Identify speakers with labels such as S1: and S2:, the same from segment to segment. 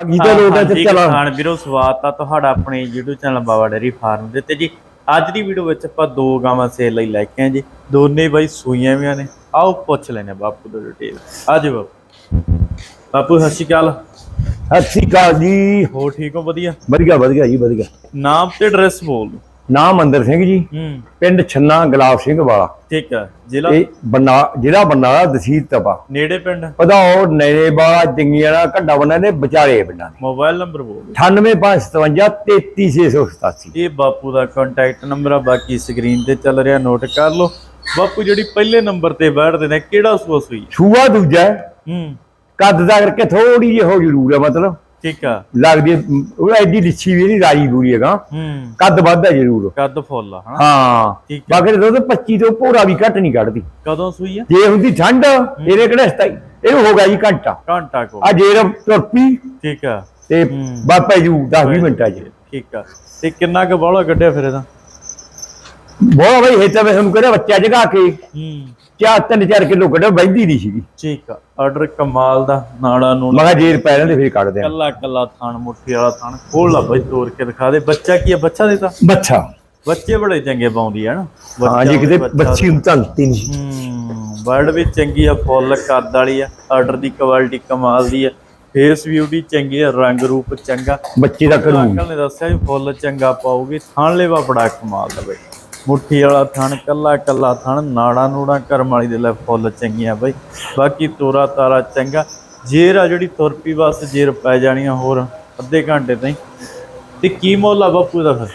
S1: ਗੀਤਾ ਲੋਟਾ
S2: ਹਾਂਜੀ
S1: ਤੇ ਚਲਾ
S2: ਵੀਰੋ ਸਵਾਗਤ ਆ ਤੁਹਾਡਾ ਆਪਣੇ YouTube channel Baba dairy farm ਦੇ ਤੇ ਜੀ। ਅੱਜ ਦੀ ਵੀਡੀਓ ਵਿੱਚ ਆਪਾਂ ਦੋ ਗਾਵਾਂ ਸੇਲ ਲਈ ਲੈ ਕੇ ਆਏ ਜੀ। ਦੋਨੇ ਬਾਈ ਸੂਈਆਂ ਵੀਆਂ ਨੇ। ਆਓ ਪੁੱਛ ਲੈਨੇ ਬਾਪੂ ਤੋਂ ਡਿਟੇਲ ਆਜੋ ਬਾਪੂ। ਬਾਪੂ ਸਤਿ ਸ਼੍ਰੀ ਅਕਾਲ।
S1: ਸਤਿ ਸ਼੍ਰੀ ਅਕਾਲ ਜੀ।
S2: ਹੋ ਠੀਕ ਹੋ? ਵਧੀਆ?
S1: ਵਧੀਆ ਵਧੀਆ ਜੀ ਵਧੀਆ।
S2: ਨਾਮ ਤੇ ਐਡਰੈਸ ਬੋਲ ਦਿਓ।
S1: ਨਾਮ ਮੰਦਰ ਸਿੰਘ ਜੀ ਪਿੰਡ ਛੰਨਾ ਗੁਲਾਬ ਸਿੰਘ ਵਾਲਾ।
S2: ਠੀਕ ਹੈ ਜ਼ਿਲ੍ਹਾ?
S1: ਇਹ ਬੰਨਾ ਜ਼ਿਲ੍ਹਾ ਬੰਨਾਲਾ ਤਹਿਸੀਲ ਤਪਾ।
S2: ਨੇੜੇ ਪਿੰਡ?
S1: ਪਧੌੜ ਨੇੜੇ ਵਾਲਾ ਜੰਗੀਆਂ ਦਾ ਘੱਡਾ ਬੰਨਾ ਨੇ ਵਿਚਾਲੇ ਪਿੰਡਾਂ ਦੇ।
S2: ਮੋਬਾਈਲ ਨੰਬਰ ਬੋਲ ਦਿਓ।
S1: 98557 33687
S2: ਇਹ ਬਾਪੂ ਦਾ ਕੰਟੈਕਟ ਨੰਬਰ ਆ ਬਾਕੀ ਸਕਰੀਨ ਤੇ ਚੱਲ ਰਿਹਾ ਨੋਟ ਕਰ ਲਓ। ਬਾਪੂ ਜਿਹੜੀ ਪਹਿਲੇ ਨੰਬਰ ਤੇ ਬੈਠਦੇ ਨੇ ਕਿਹੜਾ ਸੂਆ ਸੂਈ?
S1: ਛੂਆ ਦੂਜਾ ਹੂੰ। ਕੱਦ ਦਾ ਕਰਕੇ ਥੋੜੀ ਜਿਹੀ ਹੋ ਜ਼ਰੂਰ ਹੈ ਮਤਲਬ।
S2: ਠੀਕ ਆ।
S1: ਲੱਗਦੀ ਹੈ, ਉਹ ਐਡੀ ਲਿੱਛੀ ਵੀ ਨਹੀਂ ਰਾਜੀ ਪੂਰੀ ਹੈਗਾ।
S2: ਹੂੰ।
S1: ਕੱਦ ਵੱਧ ਹੈ ਜ਼ਰੂਰ।
S2: ਕੱਦ ਫੁੱਲ ਆ ਹਨਾ?
S1: ਹਾਂ।
S2: ਠੀਕ ਹੈ
S1: ਬਾਕੀ ਦੁੱਧ 25 ਤੋਂ ਭੋਰਾ ਵੀ ਘੱਟ ਨਹੀਂ ਕੱਢਦੀ।
S2: ਕਦੋਂ ਸੂਈ ਆ?
S1: ਜੇ ਹੁੰਦੀ ਠੰਡ ਇਹਦੇ ਕਿਹੜਾ ਸਤਾਈ ਇਹ ਹੋ ਗਿਆ ਜੀ ਘੰਟਾ।
S2: ਘੰਟਾ ਕੋ।
S1: ਆ ਜੇਰ ਤੁਰਪੀ।
S2: ਠੀਕ ਆ।
S1: ਤੇ
S2: ਹੂੰ।
S1: ਬਾਪਾ ਜੂ 10 20 ਮਿੰਟਾਂ ਚ।
S2: ਠੀਕ ਆ। ਤੇ ਕਿੰਨਾ ਕੁ ਬੌਲਾ ਕੱਢਿਆ ਫਿਰ ਇਹਦਾ?
S1: ਬਹੁਤ ਬਈ ਇਹ ਤਾਂ ਮੈਂ ਤੁਹਾਨੂੰ ਕਹਿੰਦਾ ਬੱਚਾ ਜਗਾ ਕੇ।
S2: ਹੂੰ।
S1: ਚਾਰ ਤਿੰਨ ਚਾਰ ਕਿਲੋ ਕੱਢਿਆ ਬੈਂਦੀ ਨਹੀਂ ਸੀਗੀ।
S2: ਠੀਕ ਆ ਆਰਡਰ ਕਮਾਲ ਦਾ ਨਾੜਾ ਨੂੰ
S1: ਮੈਂ ਕਿਹਾ ਜੇਰ ਪੈ ਲੈਂਦੇ ਫਿਰ ਕੱਢ ਦਿਆਂ
S2: ਕੱਲਾ ਕੱਲਾ ਥਣ ਮੁੱਠੀ ਵਾਲਾ ਥਣ ਖੋਲ ਲਾ ਬਈ ਤੋੜ ਕੇ ਦਿਖਾ ਦੇ। ਬੱਚਾ ਕੀ ਆ ਬੱਚਾ ਦੇ ਤਾਂ?
S1: ਬੱਚਾ।
S2: ਬੱਚੇ ਬੜੇ ਚੰਗੇ ਪਾਉਂਦੀ ਆ ਨਾ।
S1: ਹਾਂ ਜੀ ਕਿਤੇ
S2: ਬੱਚਾ
S1: ਨੂੰ ਧੰਤੀ ਨਹੀਂ।
S2: ਹੂੰ ਬਰਡ ਵੀ ਚੰਗੀ ਆ ਫੁੱਲ ਕੱਦ ਵਾਲੀ ਆ ਆਰਡਰ ਦੀ ਕੁਆਲਿਟੀ ਕਮਾਲ ਦੀ ਆ। ਫੇਸ ਬਿਊਟੀ ਚੰਗੀ ਆ ਰੰਗ ਰੂਪ ਚੰਗਾ।
S1: ਬੱਚੇ ਦਾ ਕਰੂ
S2: ਅੰਕਲ ਨੇ ਦੱਸਿਆ ਵੀ ਫੁੱਲ ਚੰਗਾ ਪਾਉਗੀ ਥਣ ਲੈਵਾ ਬੜਾ ਕਮਾਲ ਦਾ ਬਈ। ਮੁੱਠੀ ਵਾਲਾ ਥਣ ਕੱਲਾ ਕੱਲਾ ਥਣ ਨਾੜਾ ਨੂੜਾ ਕਰਮ ਵਾਲੀ ਦੇ ਲੈ ਫੁੱਲ ਚੰਗੀਆਂ ਬਈ। ਬਾਕੀ ਤੋਰਾ ਤਾਰਾ ਚੰਗਾ। ਜੇਰ ਆ ਜਿਹੜੀ ਤੁਰਪੀ ਬਸ ਜੇਰ ਪੈ ਜਾਣੀਆਂ ਹੋਰ ਅੱਧੇ ਘੰਟੇ ਤਾਈਂ। ਤੇ ਕੀ ਮੁੱਲ ਆ ਬਾਪੂ ਦਾ ਫਿਰ?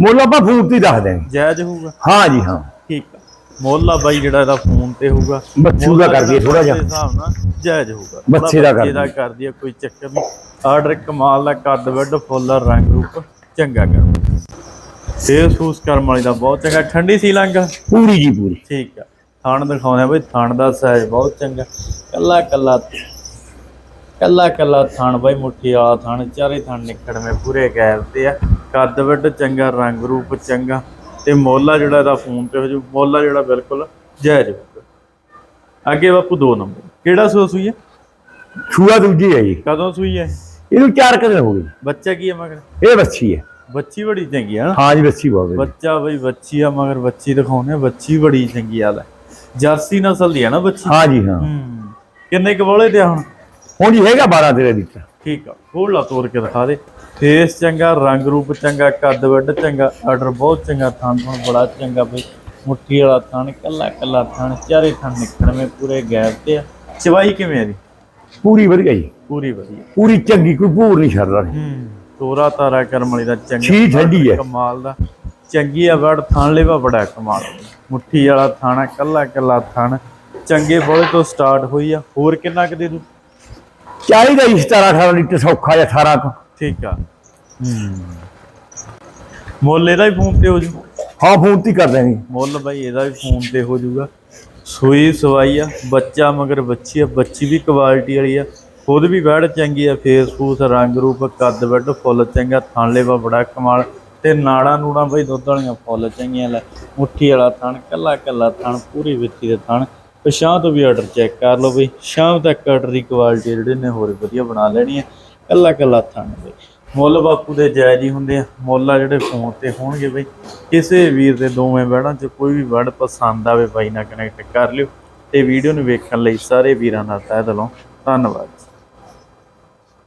S1: ਮੁੱਲ ਆਪਾਂ ਫੋਨ ਤੇ ਹੀ ਦੱਸ ਦਿਆਂਗੇ।
S2: ਜਾਇਜ਼ ਹੋਊਗਾ?
S1: ਹਾਂ ਜੀ ਹਾਂ।
S2: ਠੀਕ ਆ। ਮੁੱਲ ਆ ਬਾਈ ਜਿਹੜਾ ਇਹਦਾ ਫੋਨ ਤੇ ਹੋਊਗਾ।
S1: ਬੱਚੂ ਦਾ ਕਰ ਦਈਏ ਥੋੜਾ ਜਿਹਾ।
S2: ਦੇ ਹਿਸਾਬ ਨਾਲ ਜਾਇਜ਼ ਹੋਊਗਾ।
S1: ਬੱਚੇ ਦਾ ਕਰ
S2: ਬੱਚੇ ਦਾ ਕਰ ਦਈਏ ਕੋਈ ਚੱਕਰ ਨਹੀਂ। ਆਰਡਰ ਕਮਾਲ ਦਾ ਕੱਦ ਵੱਡ ਫੁੱਲ ਰੰਗ ਰੂਪ ਚੰਗਾ ਕਰੋ। ਫੇਸ ਫੂਸ ਕਰਮ ਵਾਲੀ ਦਾ ਬਹੁਤ ਚੰਗਾ ਠੰਡੀ ਸੀ ਲੰਗ
S1: ਪੂਰੀ ਜੀ ਪੂਰੀ।
S2: ਠੀਕ ਆ। ਥਣ ਦਿਖਾਉਂਦੇ ਆ ਬਈ ਥਣ ਦਾ ਸਾਈਜ਼ ਬਹੁਤ ਚੰਗਾ। ਕੱਲਾ ਕੱਲਾ ਕੱਲਾ ਕੱਲਾ ਥਣ ਬਈ ਮੁੱਠੀ ਵਾਲਾ ਥਣ ਚਾਰੇ ਥਣ ਨਿਕੜਵੇਂ ਪੂਰੇ ਗੈਰ ਤੇ ਆ। ਕੱਦ ਵੱਡ ਚੰਗਾ ਰੰਗ ਰੂਪ ਚੰਗਾ। ਤੇ ਮੋਲਾ ਜਿਹੜਾ ਇਹਦਾ ਫੋਨ ਤੇ ਹੋ ਜੂ ਮੋਲਾ ਜਿਹੜਾ ਬਿਲਕੁਲ ਜਾਇਜ਼ ਹੋਊਗਾ ਅੱਗੇ ਬਾਪੂ ਦੋ ਨੰਬਰ। ਕਿਹੜਾ ਸੂਆ ਸੂਈ ਹੈ
S1: ਛੂਆ ਦੂਜੀ ਹੈ ਜੀ।
S2: ਕਦੋਂ ਸੂਈ ਹੈ
S1: ਇਹਨੂੰ ਚਾਰ ਕੁ ਦਿਨ ਹੋ ਗਏ।
S2: ਬੱਚਾ ਕੀ ਹੈ ਮਗਰ?
S1: ਇਹ ਬੱਚੀ ਹੈ
S2: ਬੱਚੀ ਬੜੀ ਚੰਗੀ ਨਾ?
S1: ਹਾਂ ਜੀ ਬੱਚੀ ਬਹੁਤ।
S2: ਬੱਚਾ ਬਈ ਬੱਚੀ ਆ ਮਗਰ ਬੱਚੀ ਦਿਖਾਉਂਦੇ ਆ ਬੱਚੀ ਬੜੀ ਚੰਗੀ ਆ ਲੈ। ਜਰਸੀ ਨਸਲ ਦੀ ਹੈ ਨਾ ਬੱਚੀ?
S1: ਹਾਂ ਜੀ ਹਾਂ।
S2: ਕਿੰਨੇ ਕੁ ਬੋਲੇ ਤੇ ਆ ਹੁਣ?
S1: ਹੁਣ ਜੀ ਹੈਗਾ 12 13 ਲੀਟਰ
S2: ਠੀਕ ਆ ਖੋਲ ਲਾ ਤੋੜ ਕੇ ਦਿਖਾ ਦੇ। ਫੇਸ ਚੰਗਾ ਰੰਗ ਰੂਪ ਚੰਗਾ ਕੱਦ ਵੱਡ ਚੰਗਾ ਆਰਡਰ ਬਹੁਤ ਚੰਗਾ ਥਣ ਥਣ ਬੜਾ ਚੰਗਾ ਬਈ। ਮੁੱਠੀ ਵਾਲਾ ਥਣ ਕੱਲਾ ਕੱਲਾ ਥਣ ਚਾਰੇ ਥਣ ਨਿਕਲਵੇਂ ਪੂਰੇ ਗੈਪ ਤੇ ਆ। ਚਵਾਈ ਕਿਵੇਂ ਆ ਦੀ
S1: ਪੂਰੀ ਵਧੀਆ ਜੀ।
S2: ਪੂਰੀ ਵਧੀਆ।
S1: ਪੂਰੀ ਚੰਗੀ ਕੋਈ ਭੂਰ ਨਹੀਂ ਛੱਡਦਾ।
S2: ਹੂੰ। ਤੋਰਾ ਤਾਰਾ ਕਰਮ ਵਾਲੀ ਦਾ ਚੰਗਾ
S1: ਛੀ ਠੰਡੀ ਹੈ।
S2: ਕਮਾਲ ਦਾ। ਚੰਗੀ ਆ ਵੜ ਥਣ ਲੈਵਾ ਬੜਾ ਕਮਾਲ। ਮੁੱਠੀ ਵਾਲਾ ਥਾਣਾ ਕੱਲਾ ਕੱਲਾ ਥਣ। ਚੰਗੇ ਬੋਲੇ ਤੋਂ ਸਟਾਰਟ ਹੋਈ ਆ। ਹੋਰ ਕਿੰਨਾ ਕੁ ਦੇ ਦੂ?
S1: ਚਾਹੀਦਾ ਜੀ 17 18 ਲੀਟਰ ਸੌਖਾ ਜਾਂ 18 ਕੁ।
S2: ਠੀਕ ਆ। ਮੁੱਲ ਇਹਦਾ ਵੀ ਫੋਨ ਤੇ ਹੋ ਜੂ?
S1: ਹਾਂ ਫੋਨ ਤੇ ਕਰ ਦਾਂਗੇ
S2: ਮੁੱਲ ਬਾਈ ਇਹਦਾ ਵੀ ਫੋਨ ਤੇ ਹੋ ਜਾਊਗਾ ਸੂਈ ਸਵਾਈ ਆ ਬੱਚਾ ਮਗਰ ਬੱਚੀ ਆ ਬੱਚੀ ਵੀ ਕੁਆਲਿਟੀ ਵਾਲੀ ਆ। ਖੁਦ ਵੀ ਬੈੜ ਚੰਗੀ ਆ ਫੇਸ ਫੂਸ, ਰੰਗ ਰੂਪ, ਕੱਦ ਵੱਡ ਫੁੱਲ ਚੰਗਾ, ਥਣ ਲੈਵਾ ਬੜਾ ਕਮਾਲ ਤੇ ਨਾੜਾਂ ਨੂੜਾਂ ਬਈ ਦੁੱਧ ਵਾਲੀਆਂ ਫੁੱਲ ਚੰਗੀਆਂ ਲੈ। ਮੁੱਠੀ ਵਾਲਾ ਥਣ, ਕੱਲਾ ਕੱਲਾ ਥਣ, ਪੂਰੀ ਵਿੱਥੀ ਦੇ ਥਣ। ਪਛਾਂ ਤੋਂ ਵੀ ਆਰਡਰ ਚੈੱਕ ਕਰ ਲਓ ਬਈ। ਸ਼ਾਮ ਤੱਕ ਆਰਡਰ ਦੀ ਕੁਆਲਿਟੀ ਜਿਹੜੇ ਨੇ ਹੋਰ ਵਧੀਆ ਬਣਾ ਲੈਣੀ ਹੈ ਕੱਲਾ ਕੱਲਾ ਥਣ ਬਈ। ਮੁੱਲ ਬਾਪੂ ਦੇ ਜਾਇਜ਼ ਹੀ ਹੁੰਦੇ ਆ। ਮੁੱਲ ਆ ਜਿਹੜੇ ਫੋਨ ਤੇ ਹੋਣਗੇ ਬਈ। ਕਿਸੇ ਵੀਰ ਦੇ ਦੋਵੇਂ ਵੜਾਂ ਚ ਕੋਈ ਵੀ ਵੜ ਪਸੰਦ ਆਵੇ, ਬਾਈ ਨਾਲ ਕਨੈਕਟ ਕਰ ਲਿਓ। ਤੇ ਵੀਡੀਓ ਨੂੰ ਵੇਖਣ ਲਈ ਸਾਰੇ ਵੀਰਾਂ ਦਾ ਤਹਿ ਦਿਲੋਂ ਧੰਨਵਾਦ।